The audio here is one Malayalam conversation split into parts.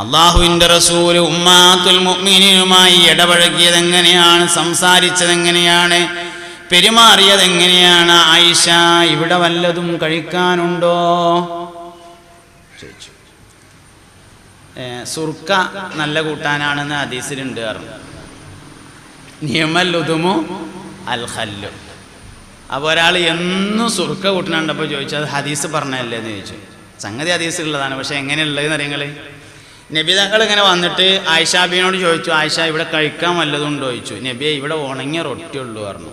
അള്ളാഹുവിന്റെ റസൂൽ ഉമ്മാത്തുൽ മുഅ്മിനീനുമായി ഇടപഴകിയത് എങ്ങനെയാണ് സംസാരിച്ചത് എങ്ങനെയാണ് പെരുമാറിയത് എങ്ങനെയാണ് ആയിഷ ഇവിടെ വല്ലതും കഴിക്കാനുണ്ടോ? സുർക്ക നല്ല കൂട്ടാനാണെന്ന് ഹദീസിലുണ്ട് പറഞ്ഞു. നിയമല്ലുതുമു അൽഹല്ലു അപ്പോൾ ഒരാൾ എന്നും സുർക്ക കൂട്ടണുണ്ടപ്പോൾ ചോദിച്ചു അത് ഹദീസ് പറഞ്ഞല്ലേ എന്ന് ചോദിച്ചു. സംഗതി ഹദീസിലുള്ളതാണ് പക്ഷെ എങ്ങനെയുള്ളതെന്ന് അറിയങ്ങൾ നബിതാക്കൾ ഇങ്ങനെ വന്നിട്ട് ആയിഷാബിയോട് ചോദിച്ചു ആയിഷ ഇവിടെ കഴിക്കാൻ വല്ലതും ഉണ്ടോ? ചോദിച്ചു. നബിയെ ഇവിടെ ഉണങ്ങിയ റൊട്ടി ഉള്ളൂ പറഞ്ഞു.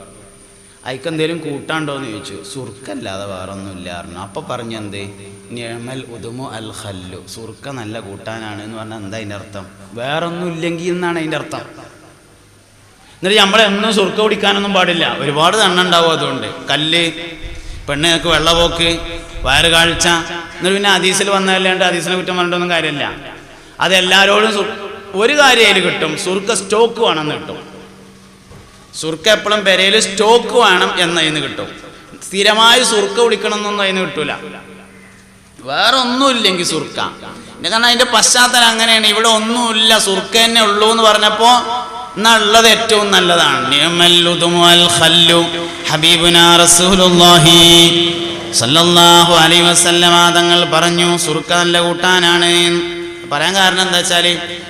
അയക്ക് എന്തേലും കൂട്ടാണ്ടോ? എന്ന് ചോദിച്ചു. സുർക്കല്ലാതെ വേറെ ഒന്നുമില്ല പറഞ്ഞു അപ്പോൾ പറഞ്ഞെന്ത് ഞമൽ ഉദുമു അൽ ഹല്ലു സുർക്ക നല്ല കൂട്ടാനാണ് എന്ന് പറഞ്ഞാൽ എന്താ അതിന്റെ അർത്ഥം? വേറെ ഒന്നും ഇല്ലെങ്കിൽ എന്നാണ് അതിന്റെ അർത്ഥം. എന്നിട്ട് നമ്മളെന്നും സുർക്ക കുടിക്കാനൊന്നും പാടില്ല. ഒരുപാട് തണ്ണ ഉണ്ടാവും അതുകൊണ്ട്. കല്ല് പെണ്ണുങ്ങൾക്ക് വെള്ളപോക്ക് വയറ് കാഴ്ച. എന്നിട്ട് പിന്നെ ഹദീസിൽ വന്നതല്ലാണ്ട് അതീസിനെ കുറ്റം പറഞ്ഞിട്ടൊന്നും കാര്യമില്ല. അതെല്ലാവരോടും സു- ഒരു കാര്യം അതിൽ കിട്ടും. സുർക്ക സ്റ്റോക്ക് വേണമെന്ന് കിട്ടും. സുർക്ക എപ്പോഴും പെരയിൽ സ്റ്റോക്ക് വേണം എന്നതിന് കിട്ടും. സ്ഥിരമായി സുർക്ക കുടിക്കണം എന്നൊന്നും അതിന് കിട്ടൂല. വേറെ ഒന്നുമില്ലെങ്കിൽ സുർക്ക. കാരണം അതിന്റെ പശ്ചാത്തലം അങ്ങനെയാണ്. ഇവിടെ ഒന്നുമില്ല. സുർക്ക തന്നെ ഉള്ളൂ എന്ന് പറഞ്ഞപ്പോ എന്നുള്ളത് ഏറ്റവും നല്ലതാണ്. റസൂലുള്ളാഹി സല്ലല്ലാഹു അലൈഹി വസല്ലമ തങ്ങൾ പറഞ്ഞു സുർക്ക നല്ല കൂട്ടാനാണ് പറയാൻ കാരണം എന്താ വെച്ചാൽ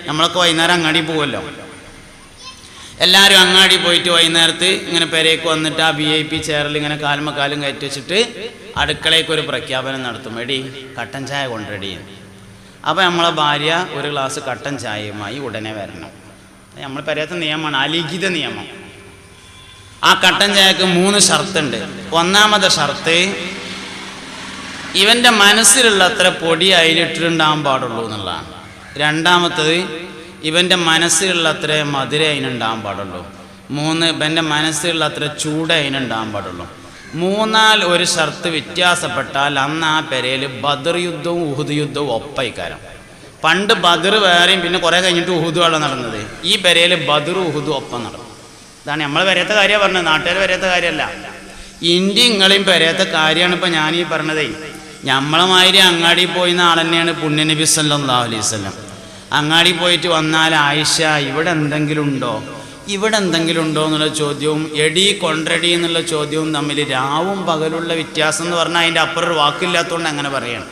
നമ്മളൊക്കെ വൈകുന്നേരം അങ്ങാടി പോവല്ലോ. എല്ലാവരും അങ്ങാടി പോയിട്ട് വൈകുന്നേരത്ത് ഇങ്ങനെ പെരേക്ക് വന്നിട്ട് ആ വി ഐ പി ചെയറിൽ ഇങ്ങനെ കാലുമ കാലും കയറ്റി വെച്ചിട്ട് അടുക്കളയ്ക്ക് ഒരു പ്രഖ്യാപനം നടത്തും. എടി കട്ടൻ ചായ കൊണ്ടടി അപ്പോൾ നമ്മളെ ഭാര്യ ഒരു ഗ്ലാസ് കട്ടൻ ചായയുമായി ഉടനെ വരണം. നമ്മൾ പെരയത്തെ നിയമമാണ് അലിഖിത നിയമം. ആ കട്ടൻ ചായക്ക് മൂന്ന് ഷർത്തുണ്ട്. ഒന്നാമത്തെ ഷർത്ത് ഇവന്റെ മനസ്സിലുള്ള അത്ര പൊടി അതിലിട്ടിട്ടുണ്ടാകാൻ പാടുള്ളൂ എന്നുള്ളതാണ്. രണ്ടാമത്തത് ഇവന്റെ മനസ്സിലുള്ള അത്ര മധുര അതിനുണ്ടാകാൻ പാടുള്ളൂ. മൂന്ന് ഇവന്റെ മനസ്സിലുള്ള അത്ര ചൂട് അതിനുണ്ടാകാൻ പാടുള്ളൂ. മൂന്നാൽ ഒരു ഷർത്ത് വ്യത്യാസപ്പെട്ടാൽ അന്ന് ആ പെരയിൽ ബദർ യുദ്ധവും ഉഹുദ് യുദ്ധവും ഒപ്പയിക്കാരം. പണ്ട് ബദർ വേറെയും പിന്നെ കുറേ കഴിഞ്ഞിട്ട് ഉഹുദ് വെള്ളം നടന്നത്. ഈ പെരയിൽ ബദർ ഉഹുദും ഒപ്പം നടന്നു ഇതാണ് നമ്മൾ വരാത്ത കാര്യമാണ് പറഞ്ഞത്. നാട്ടുകാർ വരാത്ത കാര്യമല്ല. ഇന്ത്യ ഇങ്ങളെയും പെരയത്തെ കാര്യമാണ് ഇപ്പം ഞാൻ ഈ പറഞ്ഞതേ. നമ്മളെ മാതിരി അങ്ങാടി പോയി ആൾ തന്നെയാണ് പുണ്യനബി സല്ലാ അലൈഹി വസല്ലം. അങ്ങാടി പോയിട്ട് വന്നാൽ ആയിഷ ഇവിടെ എന്തെങ്കിലും ഉണ്ടോ? ഇവിടെ എന്തെങ്കിലും ഉണ്ടോ? എന്നുള്ള ചോദ്യവും എടി കൊണ്ടടി എന്നുള്ള ചോദ്യവും തമ്മിൽ രാവും പകലുള്ള വ്യത്യാസം എന്ന് പറഞ്ഞാൽ അതിന്റെ അപ്പുറം വാക്കില്ലാത്തതുകൊണ്ട് അങ്ങനെ പറയണം.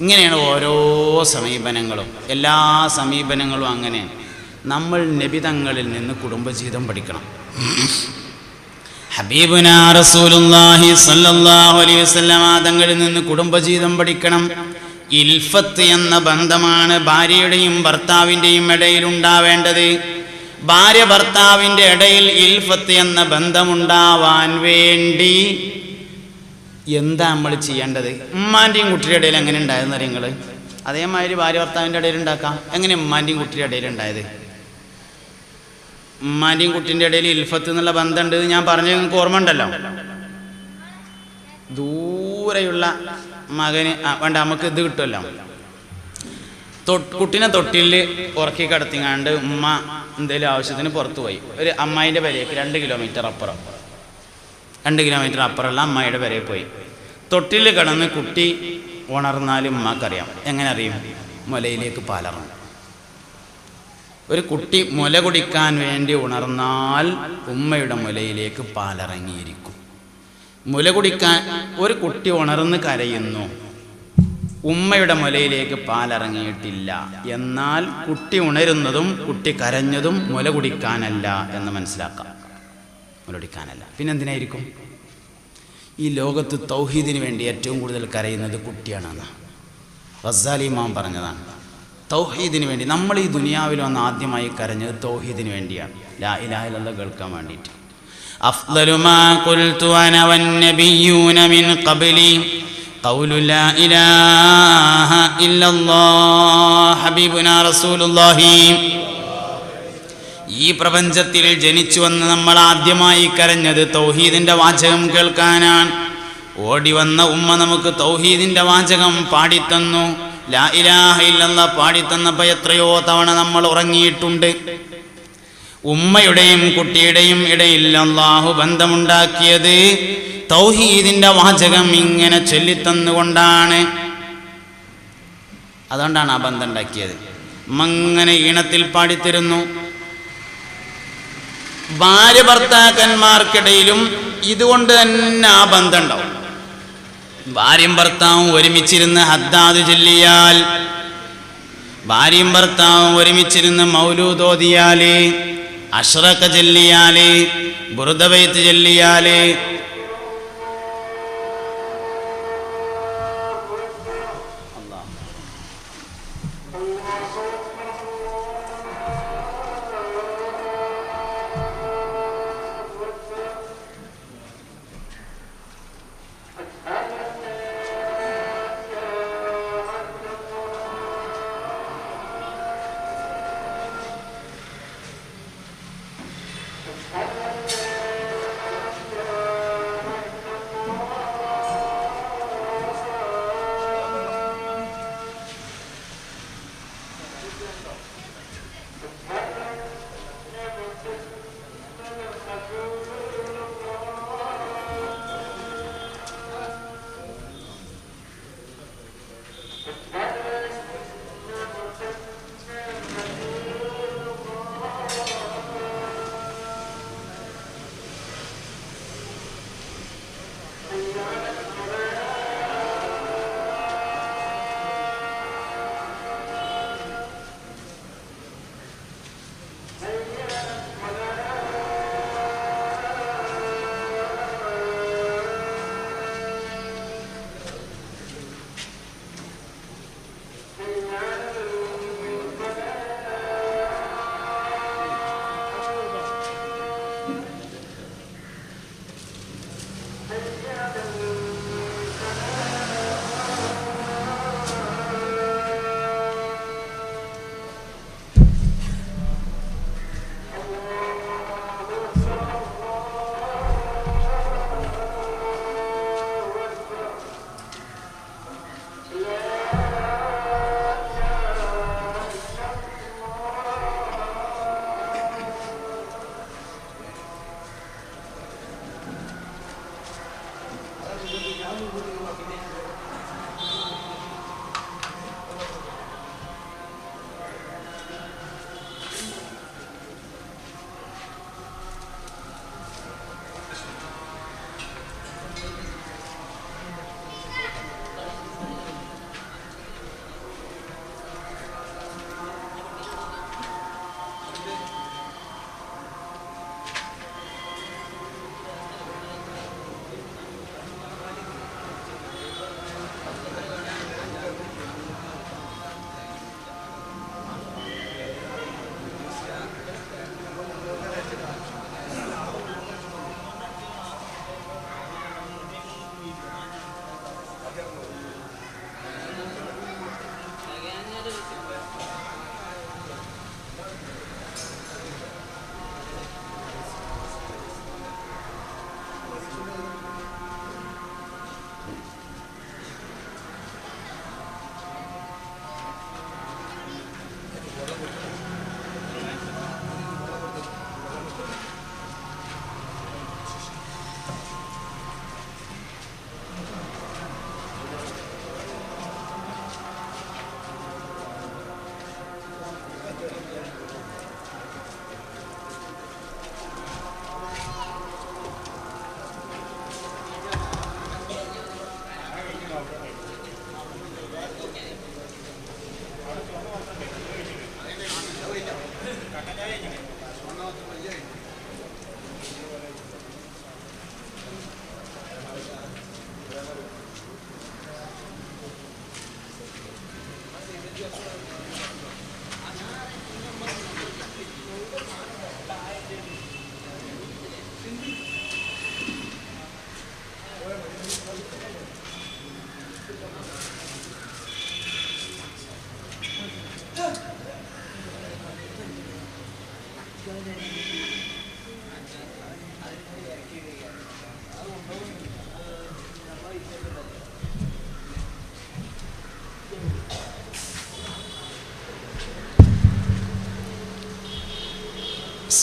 ഇങ്ങനെയാണ് ഓരോ സമീപനങ്ങളും. എല്ലാ സമീപനങ്ങളും അങ്ങനെ നമ്മൾ നബിതങ്ങളിൽ നിന്ന് കുടുംബജീവിതം പഠിക്കണം. ഹബീബുന റസൂലുള്ളാഹി സല്ലല്ലാഹു അലൈഹി വസല്ലമ തങ്ങളിൽ നിന്ന് കുടുംബജീവിതം പഠിക്കണം. ഇൽഫത്ത് എന്ന ബന്ധമാണ് ഭാര്യയുടെയും ഭർത്താവിന്റെയും ഇടയിൽ ഉണ്ടാവേണ്ടത്. ഭാര്യ ഭർത്താവിന്റെ ഇടയിൽ ഇൽഫത്ത് എന്ന ബന്ധമുണ്ടാവാൻ വേണ്ടി എന്താ നമ്മൾ ചെയ്യേണ്ടത്? ഉമ്മാന്റെയും കുട്ടിയുടെ ഇടയിൽ എങ്ങനെ ഉണ്ടായിരുന്നു നിങ്ങൾ അതേമാതിരി ഭാര്യ ഭർത്താവിന്റെ ഇടയിൽ ഉണ്ടാക്കാം. എങ്ങനെ ഉമ്മാന്റെയും കുട്ടിയുടെ ഇടയിൽ ഉണ്ടായത്? ഉമ്മാന്റെയും കുട്ടിന്റെ ഇടയിൽ ഇൽഫത്ത് എന്നുള്ള ബന്ധമുണ്ട് ഞാൻ പറഞ്ഞ നിങ്ങൾക്ക് ഓർമ്മ ഉണ്ടല്ലോ ദൂരെയുള്ള മകന് വേണ്ട നമുക്ക് ഇത് കിട്ടുമല്ലോ. കുട്ടിനെ തൊട്ടിൽ ഉറക്കി കടത്തിങ്ങാണ്ട് ഉമ്മ എന്തെങ്കിലും ആവശ്യത്തിന് പുറത്തു പോയി. ഒരു അമ്മായിന്റെ പെരേക്ക് രണ്ട് കിലോമീറ്റർ അപ്പുറം. രണ്ട് കിലോമീറ്റർ അപ്പുറമുള്ള അമ്മായിയുടെ പെരയിൽ പോയി. തൊട്ടിൽ കിടന്ന് കുട്ടി ഉണർന്നാലും ഉമ്മക്കറിയാം. എങ്ങനെ അറിയും? മുലയിലേക്ക് പാലറങ്ങും. ഒരു കുട്ടി മുല കുടിക്കാൻ വേണ്ടി ഉണർന്നാൽ ഉമ്മയുടെ മുലയിലേക്ക് പാലിറങ്ങിയിരിക്കും. മുല കുടിക്കാൻ ഒരു കുട്ടി ഉണർന്ന് കരയുന്നു ഉമ്മയുടെ മുലയിലേക്ക് പാലിറങ്ങിയിട്ടില്ല. എന്നാൽ കുട്ടി ഉണരുന്നതും കുട്ടി കരഞ്ഞതും മുല കുടിക്കാനല്ല എന്ന് മനസ്സിലാക്കാം. മുല കുടിക്കാനല്ല. പിന്നെന്തിനായിരിക്കും? ഈ ലോകത്ത് തൗഹീദിന് വേണ്ടി ഏറ്റവും കൂടുതൽ കരയുന്നത് കുട്ടിയാണെന്ന്. റസാലി ഇമാം പറഞ്ഞതാണ്. തൗഹീദിന് വേണ്ടി നമ്മൾ ഈ ദുനിയാവിൽ വന്ന് ആദ്യമായി കരഞ്ഞത് തൗഹീദിന് വേണ്ടിയാണ് ലാ ഇലാഹിലുള്ള കേൾക്കാൻ വേണ്ടിയിട്ട് أفضل ما قلت أنا والنبيون من قبلي قول لا إله إلا الله حبيبنا رسول الله ഈ പ്രപഞ്ചത്തിൽ ജനിച്ചു വന്ന് നമ്മൾ ആദ്യമായി കരഞ്ഞത് തൗഹീദിന്റെ വാചകം കേൾക്കാനാണ് ഓടി വന്ന ഉമ്മ നമുക്ക് തൗഹീദിന്റെ വാചകം പാടിത്തന്നു ലാ ഇലാഹ ഇല്ലല്ലാ പാടിത്തന്നപ്പോൾ എത്രയോ തവണ നമ്മൾ ഉറങ്ങിയിട്ടുണ്ട്. ഉമ്മയുടെയും കുട്ടിയുടെയും ഇടയിൽ അള്ളാഹു ബന്ധമുണ്ടാക്കിയത് തൗഹീദിന്റെ വാചകം ഇങ്ങനെ ചൊല്ലിത്തന്നുകൊണ്ടാണ്. അതുകൊണ്ടാണ് ആ ബന്ധം ഉണ്ടാക്കിയത് മങ്ങനെ ഈണത്തിൽ പാടിത്തരുന്നു. ഭാര്യ ഭർത്താക്കന്മാർക്കിടയിലും ഇതുകൊണ്ട് തന്നെ ആ ബന്ധം ഉണ്ടാവും ഭാര്യയും ഭർത്താവും ഒരുമിച്ചിരുന്ന് ഹദ്ദാദ് ചൊല്ലിയാൽ ഭാര്യയും ഭർത്താവും ഒരുമിച്ചിരുന്ന് മൗലൂതോതിയാൽ അഷ്റക്ക ചൊല്ലിയാൽ ബുറുദബൈത്ത്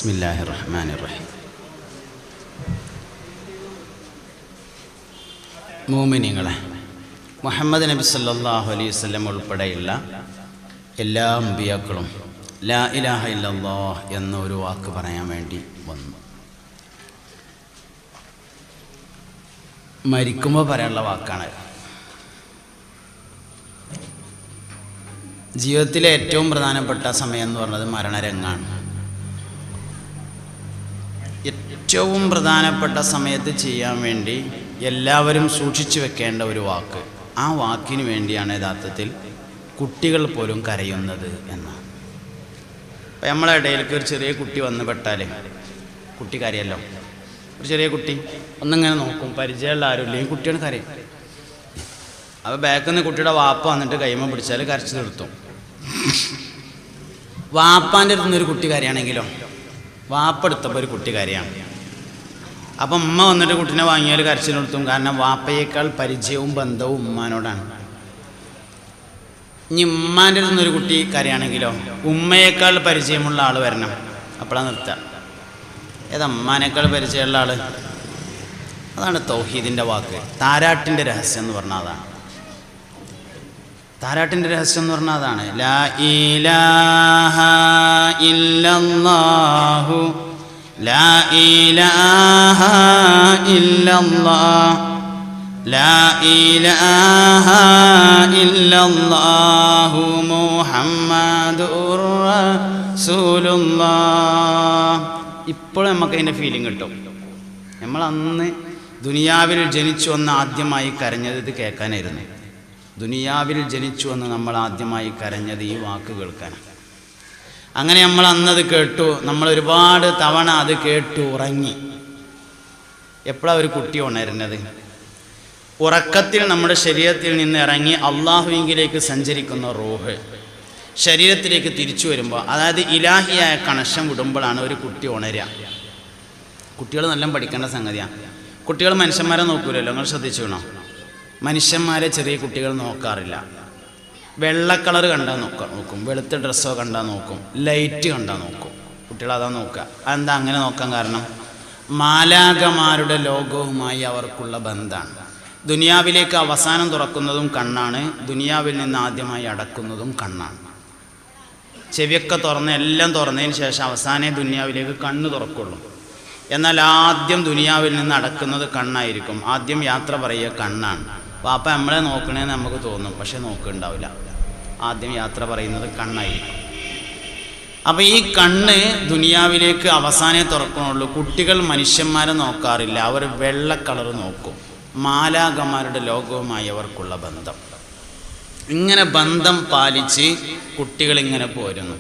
ചൊല്ലിയാൽ الله الرحمن الرحيم മോമിനിങ്ങളെ മുഹമ്മദ് നബി സല്ലല്ലാഹു അലൈഹി വസല്ലം ഉൾപ്പെടെയുള്ള എല്ലാ അമ്പിയാക്കളും ലാ ഇലാഹ ഇല്ലല്ലാഹ് എന്ന ഒരു വാക്ക് പറയാൻ വേണ്ടി വന്നു. മരിക്കുമ്പോൾ പറയാനുള്ള വാക്കാണ് ജീവിതത്തിലെ ഏറ്റവും പ്രധാനപ്പെട്ട സമയം എന്ന് പറഞ്ഞത് മരണരംഗാണ്. ഏറ്റവും പ്രധാനപ്പെട്ട സമയത്ത് ചെയ്യാൻ വേണ്ടി എല്ലാവരും സൂക്ഷിച്ചു വെക്കേണ്ട ഒരു വാക്ക്. ആ വാക്കിന് വേണ്ടിയാണ് യഥാർത്ഥത്തിൽ കുട്ടികൾ പോലും കരയുന്നത് എന്നാണ്. നമ്മളെ ഇടയിലേക്ക് ഒരു ചെറിയ കുട്ടി വന്ന് പെട്ടാൽ കുട്ടി കരയല്ലോ. ഒരു ചെറിയ കുട്ടി ഒന്നിങ്ങനെ നോക്കും പരിചയമുള്ള ആരും ഇല്ലെങ്കിൽ കുട്ടിയാണ് കരയും. അപ്പോൾ ബാക്കിൽ നിന്ന് കുട്ടിയുടെ വാപ്പ വന്നിട്ട് കൈമ പിടിച്ചാൽ കരച്ചു നിർത്തും. വാപ്പാന്റെ അടുത്തുനിന്ന് ഒരു കുട്ടി കരയാണെങ്കിലോ? വാപ്പ എടുത്തപ്പോൾ ഒരു കുട്ടി കരയാണ്. അപ്പം ഉമ്മ വന്നിട്ട് കുട്ടീനെ വാങ്ങിയാൽ കരച്ചിൽ നിർത്തും കാരണം വാപ്പയേക്കാൾ പരിചയവും ബന്ധവും ഉമ്മാനോടാണ്. ഇനി ഉമ്മാന്റെ നിന്നൊരു കുട്ടി കരയാണെങ്കിലോ ഉമ്മയേക്കാൾ പരിചയമുള്ള ആൾ വരണം. അപ്പോഴാണ് നിർത്തുക ഏതാ ഉമ്മാനേക്കാൾ പരിചയമുള്ള ആൾ അതാണ് തൗഹീദിന്റെ വാക്ക്. താരാട്ടിന്റെ രഹസ്യം എന്ന് പറഞ്ഞാൽ അതാണ്. താരാട്ടിന്റെ രഹസ്യം എന്ന് പറഞ്ഞാൽ അതാണ്. ലാ ഇലാഹ ഇല്ലല്ലാഹു ലാ ഇലാഹ ഇല്ലല്ലാഹ്. ലാ ഇലാഹ ഇല്ലല്ലാഹു മുഹമ്മദുർ الله ഇപ്പോൾ നമുക്ക് അതിന്റെ ഫീലിംഗ് കിട്ടും. നമ്മൾ അന്ന് ദുനിയാവിൽ ജനിച്ചു വന്ന് ആദ്യമായി കരഞ്ഞത് ഇത് കേൾക്കാനായിരുന്നു. ദുനിയാവിൽ ജനിച്ചു വന്ന് നമ്മൾ ആദ്യമായി കരഞ്ഞത് ഈ വാക്ക് കേൾക്കാനാണ്. അങ്ങനെ നമ്മൾ അന്നത് കേട്ടു. നമ്മൾ ഒരുപാട് തവണ അത് കേട്ടു ഉറങ്ങി. എപ്പോഴാണ് ഒരു കുട്ടി ഉണരുന്നത്? ഉറക്കത്തിൽ നമ്മുടെ ശരീരത്തിൽ നിന്ന് ഇറങ്ങി അള്ളാഹുവിങ്കിലേക്ക് സഞ്ചരിക്കുന്ന റൂഹ്. ശരീരത്തിലേക്ക് തിരിച്ചു വരുമ്പോൾ അതായത് ഇലാഹിയായ കണക്ഷൻ വിടുമ്പോഴാണ് ഒരു കുട്ടി ഉണരുക. കുട്ടികൾ നല്ല പഠിക്കേണ്ട സംഗതിയാണ് കുട്ടികൾ മനുഷ്യന്മാരെ നോക്കൂലല്ലോ നിങ്ങൾ ശ്രദ്ധിച്ചു വേണോ? മനുഷ്യന്മാരെ ചെറിയ കുട്ടികൾ നോക്കാറില്ല. വെള്ള കളർ കണ്ടാൽ നോക്കാം. നോക്കും. വെളുത്ത ഡ്രസ്സോ കണ്ടാൽ നോക്കും. ലൈറ്റ് കണ്ടാൽ നോക്കും. കുട്ടികൾ അതാ നോക്കുക അതെന്താ അങ്ങനെ നോക്കാൻ കാരണം? മാലാകമാരുടെ ലോകവുമായി അവർക്കുള്ള ബന്ധമാണ് ദുനിയാവിലേക്ക് അവസാനം തുറക്കുന്നതും കണ്ണാണ്. ദുനിയാവിൽ നിന്ന് ആദ്യമായി അടക്കുന്നതും കണ്ണാണ്. ചെവിയൊക്കെ തുറന്ന് എല്ലാം തുറന്നതിന് ശേഷം അവസാനേ ദുനിയാവിലേക്ക് കണ്ണ് തുറക്കുള്ളൂ. എന്നാൽ ആദ്യം ദുനിയാവിൽ നിന്ന് അടക്കുന്നത് കണ്ണായിരിക്കും. ആദ്യം യാത്ര പറയുക കണ്ണാണ്. വാപ്പ നമ്മളെ നോക്കണേന്ന് നമുക്ക് തോന്നും. പക്ഷെ നോക്കുന്നുണ്ടാവില്ല ആദ്യം യാത്ര പറയുന്നത് കണ്ണായിരിക്കും. അപ്പോൾ ഈ കണ്ണ് ദുനിയാവിലേക്ക് അവസാനേ തുറക്കണുള്ളൂ. കുട്ടികൾ മനുഷ്യന്മാരെ നോക്കാറില്ല. അവർ വെള്ള കളർ നോക്കും. മാലാകമാരുടെ ലോകവുമായി അവർക്കുള്ള ബന്ധം. ഇങ്ങനെ ബന്ധം പാലിച്ച് കുട്ടികൾ ഇങ്ങനെ പോരുന്നു.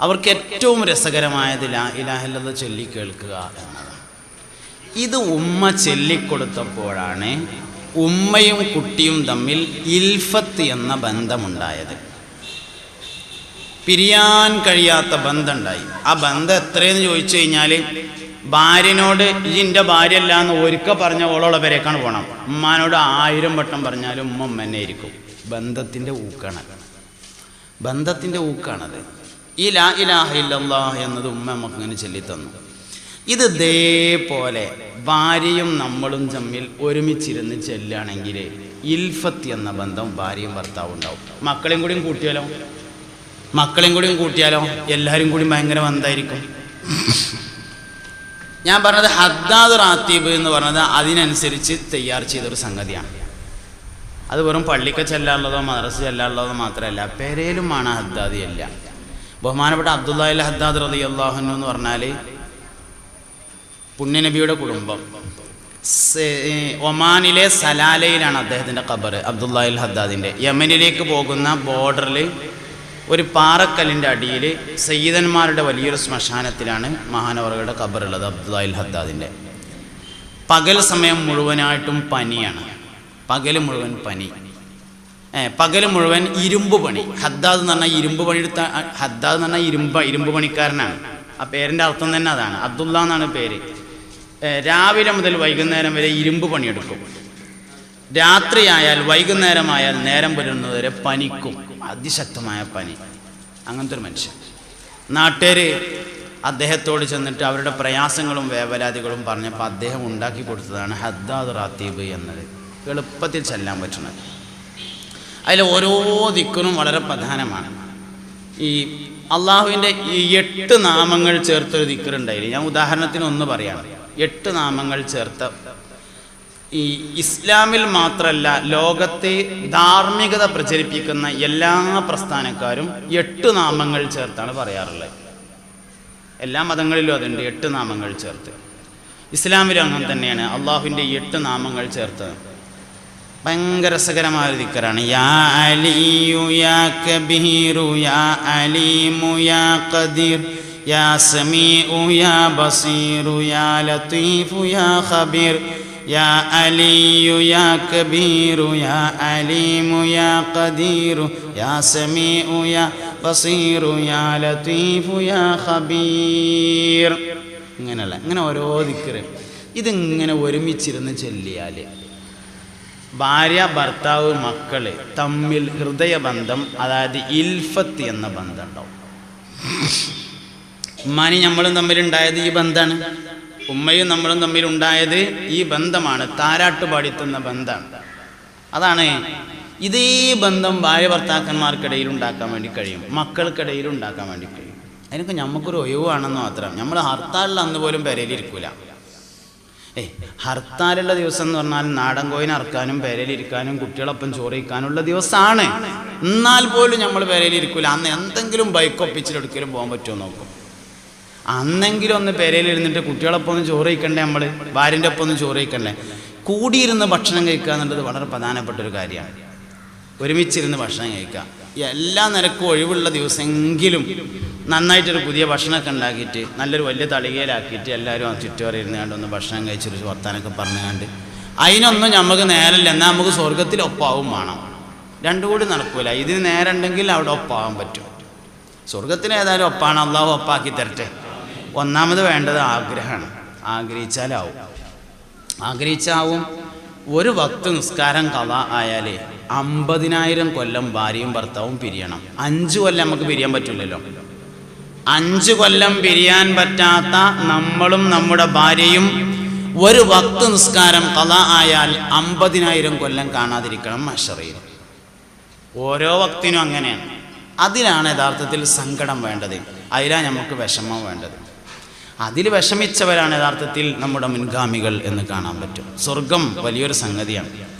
അവർക്ക് ഏറ്റവും രസകരമായത് ലാ ഇലാഹില്ലത ചൊല്ലി കേൾക്കുക എന്നതാണ്. ഇത് ഉമ്മ ചൊല്ലിക്കൊടുത്തപ്പോഴാണ് ഉമ്മയും കുട്ടിയും തമ്മിൽ ഇൽഫത്ത് എന്ന ബന്ധമുണ്ടായത്. പിരിയാൻ കഴിയാത്ത ബന്ധമുണ്ടായി. ആ ബന്ധം എത്രയെന്ന് ചോദിച്ചു കഴിഞ്ഞാൽ ഭാര്യനോട് ഇതിന്റെ ഭാര്യ അല്ല എന്ന് ഒരുക്ക പറഞ്ഞ ഓളോളെ പേരേക്കാണ് പോകണം ഉമ്മാനോട് ആയിരം വട്ടം പറഞ്ഞാലും ഉമ്മ ഉമ്മ തന്നെ ആയിരിക്കും. ബന്ധത്തിന്റെ ഊക്കാണ്. ബന്ധത്തിന്റെ ഊക്കാണത്. ഈ ലാ ഇലാഹ ഇല്ലല്ലാഹ് എന്നത് ഉമ്മ നമുക്ക് ഇങ്ങനെ ചൊല്ലിത്തന്നു. ഇത് ഇതേപോലെ ഭാര്യയും നമ്മളും തമ്മിൽ ഒരുമിച്ചിരുന്ന് ചെല്ലുകയാണെങ്കിൽ ഇൽഫത്ത് എന്ന ബന്ധം ഭാര്യയും ഭർത്താവും ഉണ്ടാവും. മക്കളെയും കൂടിയും കൂട്ടിയാലോ? മക്കളെയും കൂടിയും കൂട്ടിയാലോ? എല്ലാവരും കൂടി ഭയങ്കര ബന്ധമായിരിക്കും ഞാൻ പറഞ്ഞത് ഹദ്ദാദ് റാത്തീബ് എന്ന് പറഞ്ഞത് അതിനനുസരിച്ച് തയ്യാർ ചെയ്തൊരു സംഗതിയാണ്. അത് വെറും പള്ളിക്ക് ചെല്ലാനുള്ളതോ മദ്രസ ചെല്ലാനുള്ളതോ മാത്രമല്ല പെരയിലുമാണ് ഹദ്ദാദി അല്ല ബഹുമാനപ്പെട്ട അബ്ദുല്ലാഹിൽ ഹദ്ദാദ് റതി അള്ളാഹുനു എന്ന് പറഞ്ഞാൽ പുണ്യനബിയുടെ കുടുംബം. ഒമാനിലെ സലാലയിലാണ് അദ്ദേഹത്തിന്റെ ഖബർ അബ്ദുല്ലാഹിൽ ഹദ്ദാദിന്റെ യമനിലേക്ക് പോകുന്ന ബോർഡറിൽ ഒരു പാറക്കല്ലിന്റെ അടിയിൽ സയ്യിദന്മാരുടെ വലിയൊരു ശ്മശാനത്തിലാണ് മഹാനവറുകളുടെ ഖബറുള്ളത് അബ്ദുല്ലാഹിൽ ഹദ്ദാദിന്റെ പകൽ സമയം മുഴുവനായിട്ടും പനിയാണ്. പകൽ മുഴുവൻ പനി. പകൽ മുഴുവൻ ഇരുമ്പ് പണി. ഹദ്ദാദ് എന്ന് പറഞ്ഞാൽ ഇരുമ്പ് പണിയെടുത്ത ഹദ്ദാദ് എന്ന് പറഞ്ഞാൽ ഇരുമ്പ് ഇരുമ്പ് പണിക്കാരനാണ്. ആ പേരിന്റെ അർത്ഥം തന്നെ അതാണ്. അബ്ദുള്ള എന്നാണ് പേര്. രാവിലെ മുതൽ വൈകുന്നേരം വരെ ഇരുമ്പ് പണിയെടുക്കും. രാത്രിയായാൽ വൈകുന്നേരമായാൽ നേരം പുലരുന്നതുവരെ പനിക്കും. അതിശക്തമായ പനി. അങ്ങനത്തെ ഒരു മനുഷ്യൻ. നാട്ടുകാർ അദ്ദേഹത്തോട് ചെന്നിട്ട് അവരുടെ പ്രയാസങ്ങളും വേവലാതികളും പറഞ്ഞപ്പോൾ അദ്ദേഹം ഉണ്ടാക്കി കൊടുത്തതാണ് ഹദ്ദാദ് റാത്തീബ് എന്നത്. എളുപ്പത്തിൽ ചെല്ലാൻ പറ്റുന്നത്. അതിൽ ഓരോ ദിക്കിനും വളരെ പ്രധാനമാണ്. ഈ അള്ളാഹുവിന്റെ ഈ എട്ട് നാമങ്ങൾ ചേർത്തൊരു ദിക്കറുണ്ടായില്ലേ? ഞാൻ ഉദാഹരണത്തിന് ഒന്ന് പറയാം. എട്ട് നാമങ്ങൾ ചേർത്ത ഈ ഇസ്ലാമിൽ മാത്രമല്ല ലോകത്തെ ധാർമ്മികത പ്രചരിപ്പിക്കുന്ന എല്ലാ പ്രസ്ഥാനക്കാരും എട്ട് നാമങ്ങൾ ചേർത്താണ് പറയാറുള്ളത്. എല്ലാ മതങ്ങളിലും അതുണ്ട് എട്ട് നാമങ്ങൾ ചേർത്ത്. ഇസ്ലാമിലും അങ്ങനെ തന്നെയാണ് അള്ളാഹുവിന്റെ എട്ട് നാമങ്ങൾ ചേർത്ത്. ഭയങ്കര രസകരമായ ദിക്കറാണ്. യാ അലിയു യാ കബീറു യാ അലീമു യാ ഖദീർ യാ സമീഉ യാ ബസീറു യാ ലത്തീഫു യാ ഖബീർ യാ അലിയു യാ كبير യാ عليم യാ قدير യാ സമീഉ യാ بصير യാ لطيف യാ ഖബീർ. ഇങ്ങനെയല്ല ഇങ്ങനെ ഓരോ ദിക്കറ് ഇതിങ്ങനെ ഒരുമിച്ചിരുന്ന് ചൊല്ലിയാൽ ഭാര്യ ഭർത്താവ് മക്കൾ തമ്മിൽ ഹൃദയബന്ധം അതായത് ഇൽഫത്ത് എന്ന ബന്ധം ഉണ്ടാവും. ഉമ്മാനി നമ്മളും തമ്മിലുണ്ടായത് ഈ ബന്ധമാണ് ഉമ്മയും നമ്മളും തമ്മിൽ ഉണ്ടായത് ഈ ബന്ധമാണ്. താരാട്ട് പാടിത്തുന്ന ബന്ധമാണ് അതാണ് ഇതേ ബന്ധം ഭാര്യ ഭർത്താക്കന്മാർക്കിടയിൽ ഉണ്ടാക്കാൻ വേണ്ടി കഴിയും. മക്കൾക്കിടയിൽ ഉണ്ടാക്കാൻ വേണ്ടി കഴിയും. അതിനൊക്കെ നമുക്കൊരു ഒഴിവാണെന്ന് മാത്രം. നമ്മൾ ഹർത്താലിൽ അന്ന് പോലും പെരയിലിരിക്കൂല ഏ ഹർത്താലുള്ള ദിവസം എന്ന് പറഞ്ഞാൽ നാടൻ കോയിന് അറക്കാനും പെരയിലിരിക്കാനും കുട്ടികളൊപ്പം ചോറിക്കാനുള്ള ദിവസമാണ് എന്നാൽ പോലും നമ്മൾ പെരയിലിരിക്കൂല അന്ന് എന്തെങ്കിലും ബൈക്ക് ഒപ്പിച്ചിട്ടെടുക്കലും പോകാൻ പറ്റുമോ നോക്കും. അന്നെങ്കിലും ഒന്ന് പെരയിലിരുന്നിട്ട് കുട്ടികളൊപ്പം ഒന്ന് ചോറ് കഴിക്കണ്ടേ നമ്മൾ ഭാര്യന്റെ ഒപ്പം ഒന്ന് ചോറ് കഴിക്കണ്ടേ കൂടിയിരുന്ന് ഭക്ഷണം കഴിക്കുക എന്നുള്ളത് വളരെ പ്രധാനപ്പെട്ട ഒരു കാര്യമാണ്. ഒരുമിച്ചിരുന്ന് ഭക്ഷണം കഴിക്കുക. എല്ലാ നിരക്കും ഒഴിവുള്ള ദിവസമെങ്കിലും നന്നായിട്ടൊരു പുതിയ ഭക്ഷണമൊക്കെ ഉണ്ടാക്കിയിട്ട് നല്ലൊരു വലിയ തളികയിലാക്കിയിട്ട് എല്ലാവരും ആ ചുറ്റുവരെ കണ്ട് ഒന്ന് ഭക്ഷണം കഴിച്ചൊരു വർത്താനൊക്കെ പറഞ്ഞുകൊണ്ട് അതിനൊന്നും നമുക്ക് നേരല്ല. എന്നാൽ നമുക്ക് സ്വർഗത്തിലൊപ്പാവും വേണം. രണ്ടും കൂടി നടക്കൂല. ഇതിന് നേരമുണ്ടെങ്കിൽ അവിടെ ഒപ്പാവാൻ പറ്റും. സ്വർഗത്തിന് ഏതായാലും ഒപ്പാണ്. അള്ളാഹു ഒപ്പാക്കി തരട്ടെ. ഒന്നാമത് വേണ്ടത് ആഗ്രഹമാണ്. ആഗ്രഹിച്ചാലാവും. ആഗ്രഹിച്ചാവും. ഒരു ഭക്ത് നിസ്കാരം കഥ ആയാലേ അമ്പതിനായിരം കൊല്ലം ഭാര്യയും ഭർത്താവും പിരിയണം. അഞ്ച് കൊല്ലം നമുക്ക് പിരിയാൻ പറ്റില്ലല്ലോ അഞ്ച് കൊല്ലം പിരിയാൻ പറ്റാത്ത നമ്മളും നമ്മുടെ ഭാര്യയും ഒരു ഭക്ത് നിസ്കാരം കഥ ആയാൽ അമ്പതിനായിരം കൊല്ലം കാണാതിരിക്കണം അഷറയിൽ ഓരോ വക്തിനും അങ്ങനെയാണ്. അതിലാണ് യഥാർത്ഥത്തിൽ സങ്കടം വേണ്ടത്. അതിലാണ് നമുക്ക് വിഷമം വേണ്ടത്. അതിൽ വിഷമിച്ചവരാണ് യഥാർത്ഥത്തിൽ നമ്മുടെ മുൻഗാമികൾ എന്ന് കാണാൻ പറ്റും. സ്വർഗം വലിയൊരു സംഗതിയാണ്.